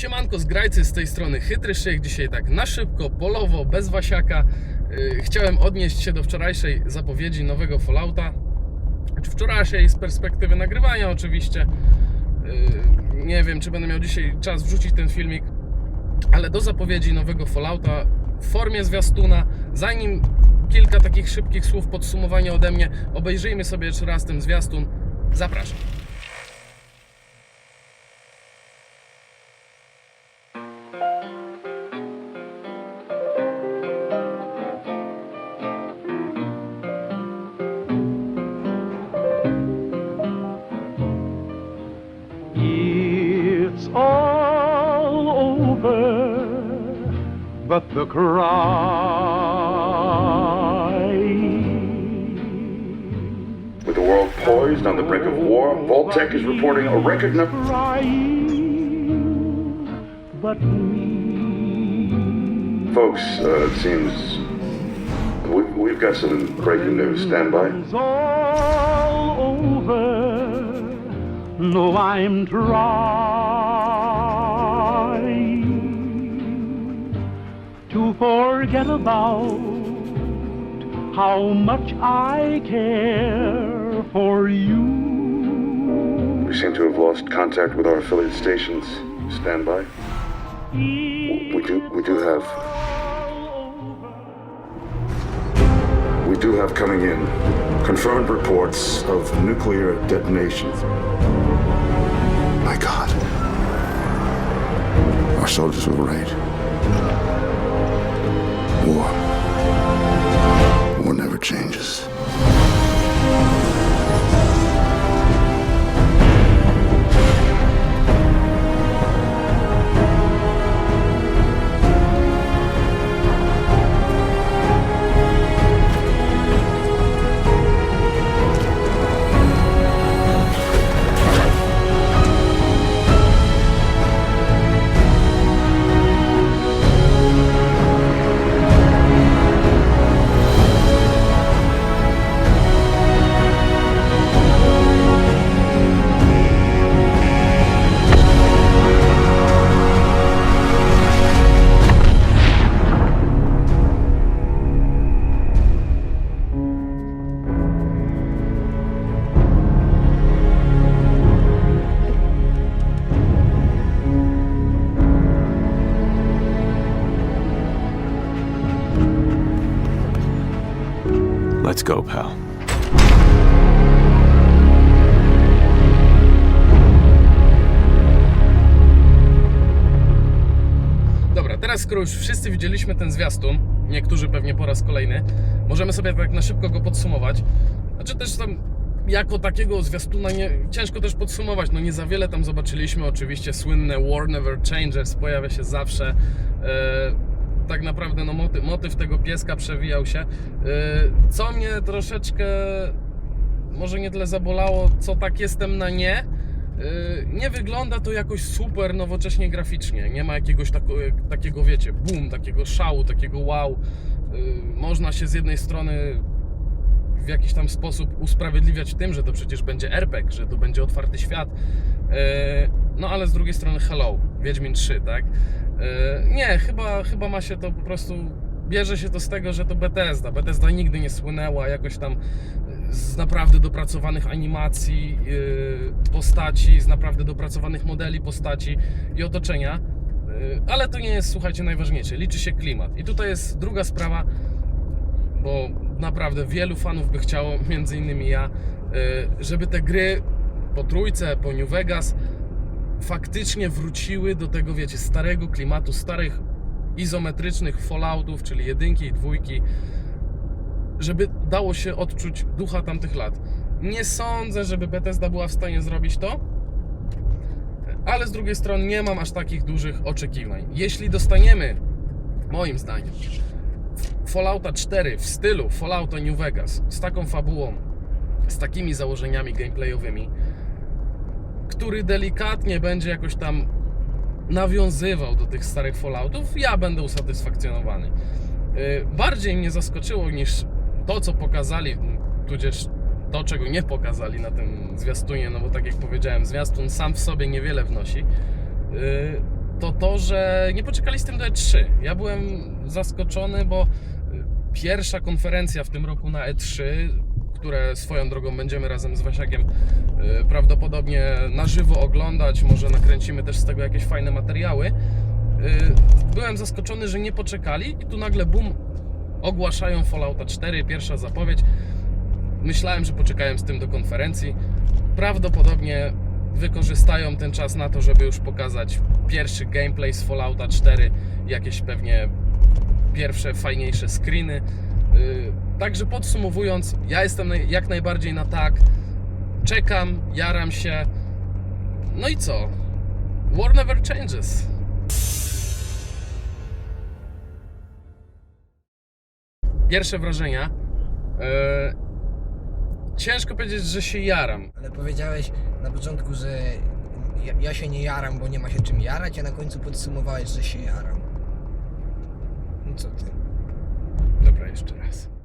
Siemanko z Grajcy, z tej strony Chytry Szyk. Dzisiaj tak na szybko, polowo, bez Wasiaka. Yy, Chciałem odnieść się do wczorajszej zapowiedzi nowego Fallouta. Czy wczorajszej z perspektywy nagrywania oczywiście. Yy, Nie wiem, czy będę miał dzisiaj czas wrzucić ten filmik, ale do zapowiedzi nowego Fallouta w formie zwiastuna, zanim kilka takich szybkich słów podsumowania ode mnie, obejrzyjmy sobie jeszcze raz ten zwiastun. Zapraszam. But the cry. With the world poised on the brink of war, Voltec is reporting a record number. But me. Folks, uh, it seems we, we've got some breaking news. Stand by. It's all over. No, I'm trying forget about how much I care for you. We seem to have lost contact with our affiliate stations. Stand by. We do. We do have. We do have coming in confirmed reports of nuclear detonations. My God. Our soldiers were right. War. War never changes. Go, pal. Dobra, teraz skoro już wszyscy widzieliśmy ten zwiastun, niektórzy pewnie po raz kolejny, możemy sobie tak na szybko go podsumować. Znaczy też tam jako takiego zwiastuna nie, ciężko też podsumować, no nie za wiele tam zobaczyliśmy, oczywiście słynne War Never Changes pojawia się zawsze. Tak naprawdę no, motyw, motyw tego pieska przewijał się. E, co mnie troszeczkę może nie tyle zabolało, co tak jestem na nie. Yy, Nie wygląda to jakoś super nowocześnie graficznie. Nie ma jakiegoś tako, takiego, wiecie, boom, takiego szału, takiego wow. Yy, Można się z jednej strony w jakiś tam sposób usprawiedliwiać tym, że to przecież będzie RPG, że to będzie otwarty świat. No ale z drugiej strony hello, Wiedźmin 3, tak? Yy, Nie, chyba, chyba ma się to po prostu bierze się to z tego, że to Bethesda. Bethesda nigdy nie słynęła jakoś tam z naprawdę dopracowanych animacji yy, postaci, z naprawdę dopracowanych modeli postaci i otoczenia. Ale to nie jest, słuchajcie, najważniejsze. Liczy się klimat. I tutaj jest druga sprawa, bo naprawdę wielu fanów by chciało, między innymi ja, żeby te gry po trójce, po New Vegas faktycznie wróciły do tego, wiecie, starego klimatu, starych izometrycznych Falloutów, czyli jedynki i dwójki, żeby dało się odczuć ducha tamtych lat. Nie sądzę, żeby Bethesda była w stanie zrobić to, ale z drugiej strony nie mam aż takich dużych oczekiwań. Jeśli dostaniemy, moim zdaniem, Fallouta 4 w stylu Fallouta New Vegas, z taką fabułą, z takimi założeniami gameplayowymi, który delikatnie będzie jakoś tam nawiązywał do tych starych Falloutów, ja będę usatysfakcjonowany. Yy, Bardziej mnie zaskoczyło niż to, co pokazali, tudzież to, czego nie pokazali na tym zwiastunie, no bo tak jak powiedziałem, zwiastun sam w sobie niewiele wnosi, yy, to to, że nie poczekali z tym do E3. Ja byłem zaskoczony, bo y, pierwsza konferencja w tym roku na E3, które swoją drogą będziemy razem z Wasiakiem y, prawdopodobnie na żywo oglądać, może nakręcimy też z tego jakieś fajne materiały. y, Byłem zaskoczony, że nie poczekali i tu nagle bum, ogłaszają Fallouta 4, pierwsza zapowiedź. Myślałem, że poczekają z tym do konferencji. Prawdopodobnie wykorzystają ten czas na to, żeby już pokazać pierwszy gameplay z Fallouta 4, jakieś pewnie pierwsze fajniejsze screeny. Yy, Także podsumowując, ja jestem jak najbardziej na tak. Czekam, jaram się. No i co? War never changes. Pierwsze wrażenia. Yy, ciężko powiedzieć, że się jaram. Ale powiedziałeś na początku, że ja, ja się nie jaram, bo nie ma się czym jarać, a na końcu podsumowałeś, że się jaram. No co ty? Dobra, jeszcze raz.